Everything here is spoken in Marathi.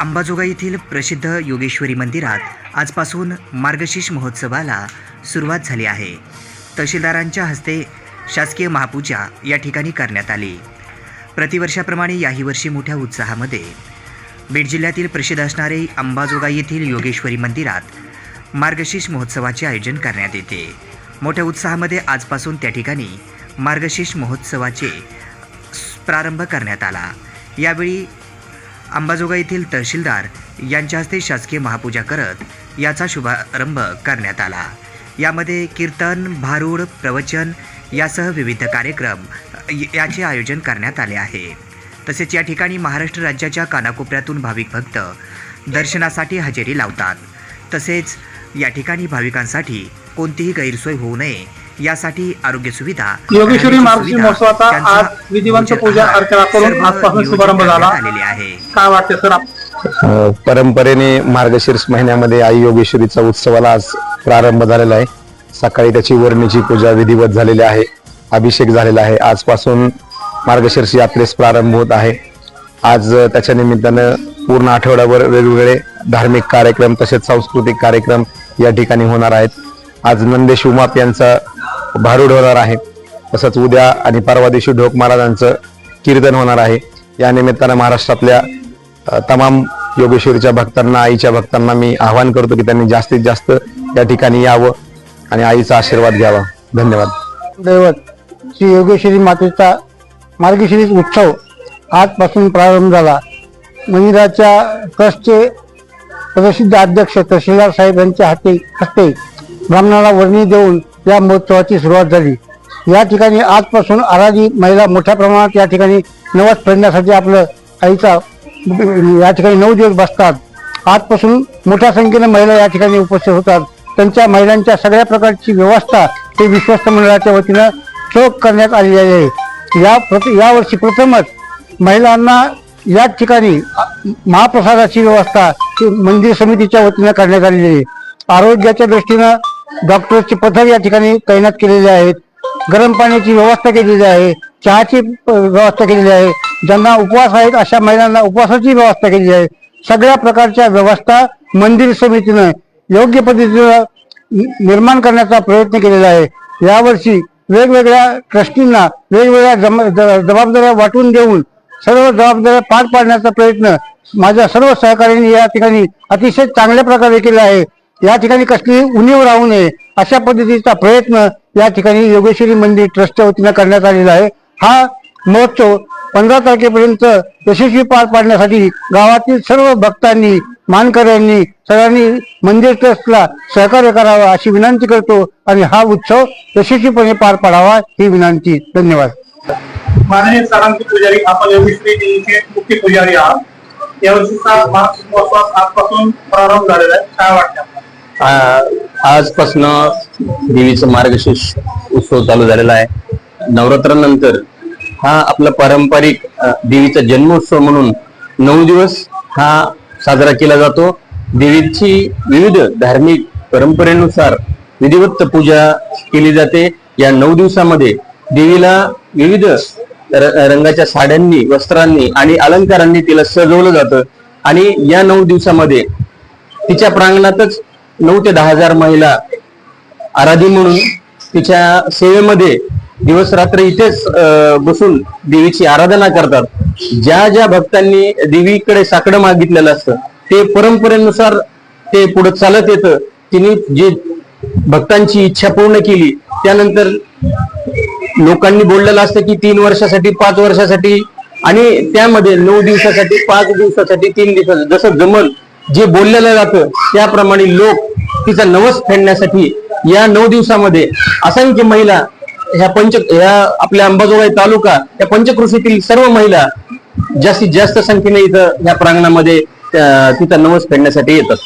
अंबाजोगाई येथील प्रसिद्ध योगेश्वरी मंदिरात आजपासून मार्गशीर्ष महोत्सवाला सुरुवात झाली आहे. तहसीलदारांच्या हस्ते शासकीय महापूजा या ठिकाणी करण्यात आली. प्रतिवर्षाप्रमाणे याही वर्षी मोठ्या उत्साहामध्ये बीड जिल्ह्यातील प्रसिद्ध असणारे अंबाजोगाई येथील योगेश्वरी मंदिरात मार्गशीर्ष महोत्सवाचे आयोजन करण्यात येते. मोठ्या उत्साहामध्ये आजपासून त्या ठिकाणी मार्गशीर्ष महोत्सवाचे प्रारंभ करण्यात आला. यावेळी अंबाजोगाई येथील तहसीलदार यांच्या हस्ते शासकीय महापूजा करत याचा शुभारंभ करण्यात आला. यामध्ये कीर्तन भारूड प्रवचन यासह विविध कार्यक्रम याचे आयोजन करण्यात आले आहे. तसेच या ठिकाणी महाराष्ट्र राज्याच्या कानाकोपऱ्यातून भाविक भक्त दर्शनासाठी हजेरी लावतात. तसेच या ठिकाणी भाविकांसाठी कोणतीही गैरसोय होऊ नये यासाठी आरोग्य सुविधा योगेश्वरी सुविधा, महोत्सवाचा आज विधिवंत पूजा अर्चना करून आजपासून शुभारंभ झाला. आहे. काय वाटते सर? परंपरेने मार्गशीर्ष महिन्यामध्ये आई योगेश्वरीचा उत्सवाला आज प्रारंभ झालेला आहे. सकाळी त्याची वर्णीची पूजा विधिवत झालेली आहे. अभिषेक झालेला आहे. आजपासून मार्गशीर्ष यात्रेस प्रारंभ होत आहे. आज त्याच्या निमित्तानं पूर्ण आठवड्याभर वेगवेगळे धार्मिक कार्यक्रम तसेच सांस्कृतिक कार्यक्रम या ठिकाणी होणार आहेत. आज नंदेश उमाप यांचा भारूड होणार आहे. तसंच उद्या आणि परवा दिवशी ढोक महाराजांचं कीर्तन होणार आहे. या निमित्तानं महाराष्ट्रातल्या तमाम योगेश्वरीच्या भक्तांना आईच्या भक्तांना मी आवाहन करतो की त्यांनी जास्तीत जास्त या ठिकाणी यावं आणि आईचा आशीर्वाद घ्यावा. धन्यवाद. दैवत श्री योगेश्वरी मातेचा मार्गशीर्ष उत्सव आजपासून प्रारंभ झाला. मंदिराच्या ट्रस्टचे प्रसिद्ध अध्यक्ष तहसीलदार साहेब यांच्या हाती हस्ते ब्राह्मणाला वर्णी देऊन या महोत्सवाची सुरुवात झाली. या ठिकाणी आजपासून आराधी महिला मोठ्या प्रमाणात या ठिकाणी नवस फेडण्यासाठी आपलं आईचा या ठिकाणी नऊ दिवस बसतात. आजपासून मोठ्या संख्येने महिला या ठिकाणी उपस्थित होतात. त्यांच्या महिलांच्या सगळ्या प्रकारची व्यवस्था ते विश्वस्त मंडळाच्या वतीनं चोख करण्यात आलेली आहे. या प्रत यावर्षी प्रथमच महिलांना या ठिकाणी महाप्रसादाची व्यवस्था ती मंदिर समितीच्या वतीनं करण्यात आलेली आहे. आरोग्याच्या दृष्टीनं डॉक्टरची पथक या ठिकाणी तैनात केलेले आहेत. गरम पाण्याची व्यवस्था केलेली आहे. चहाची व्यवस्था केलेली आहे. ज्यांना उपवास आहेत अशा महिलांना उपवासाची व्यवस्था केलेली आहे. सगळ्या प्रकारच्या व्यवस्था मंदिर समितीनं योग्य पद्धतीनं निर्माण करण्याचा प्रयत्न केलेला आहे. यावर्षी वेगवेगळ्या ट्रस्टींना वेगवेगळ्या ज- जबाबदाऱ्या वाटून देऊन सर्व जबाबदाऱ्या पार पाडण्याचा प्रयत्न माझ्या सर्व सहकार्यांनी या ठिकाणी अतिशय चांगल्या प्रकारे केला आहे. या ठिकाणी कसली उणीव राहू नये अशा पद्धतीचा प्रयत्न या ठिकाणी योगेश्वरी मंदिर ट्रस्टच्या वतीनं करण्यात आलेला आहे. हा महोत्सव पंधरा तारखेपर्यंत यशस्वी पार पाडण्यासाठी गावातील सर्व भक्तांनी मानकऱ्यांनी सगळ्यांनी मंदिर ट्रस्टला सहकार्य करावा अशी विनंती करतो आणि हा उत्सव यशस्वीपणे पार पाडावा ही विनंती. धन्यवाद. माननीय सरांची पुजारी आपण योगेश्वरी मुख्य पुजारी आहात. यावर्षीचा महाराष्ट्र महोत्सव आजपासून प्रारंभ झालेला आहे. काय वाटतं? आजपासून देवीचं मार्गशीर्ष उत्सव चालू झालेला आहे. नवरात्रानंतर हा आपला पारंपरिक देवीचा जन्मोत्सव म्हणून नऊ दिवस हा साजरा केला जातो. देवीची विविध धार्मिक परंपरेनुसार विधिवत पूजा केली जाते. या नऊ दिवसामध्ये देवीला विविध र- रंगाच्या साड्यांनी वस्त्रांनी आणि अलंकारांनी तिला सजवलं जातं. आणि या नऊ दिवसामध्ये तिच्या प्रांगणातच नऊ ते दहा हजार महिला आराधी म्हणून तिच्या सेवेमध्ये दिवस रात्र इथेच बसून देवीची आराधना करतात. ज्या ज्या भक्तांनी देवीकडे साकडं मागितलेलं असतं ते परंपरेनुसार ते पुढे चालत येतं. तिने जे भक्तांची इच्छा पूर्ण केली त्यानंतर लोकांनी बोललेलं असतं की तीन वर्षासाठी पाच वर्षासाठी आणि त्यामध्ये नऊ दिवसासाठी पाच दिवसासाठी तीन दिवसासाठी जसं जमल जे बोललेलं जातं त्याप्रमाणे लोक तिचा नवस फेडण्यासाठी या नऊ दिवसामध्ये असंख्य महिला ह्या पंच ह्या आपल्या अंबाजोगाई तालुका या पंचकृषीतील सर्व महिला जास्तीत जास्त संख्येने इथं या प्रांगणामध्ये तिचा नवस फेडण्यासाठी येतात.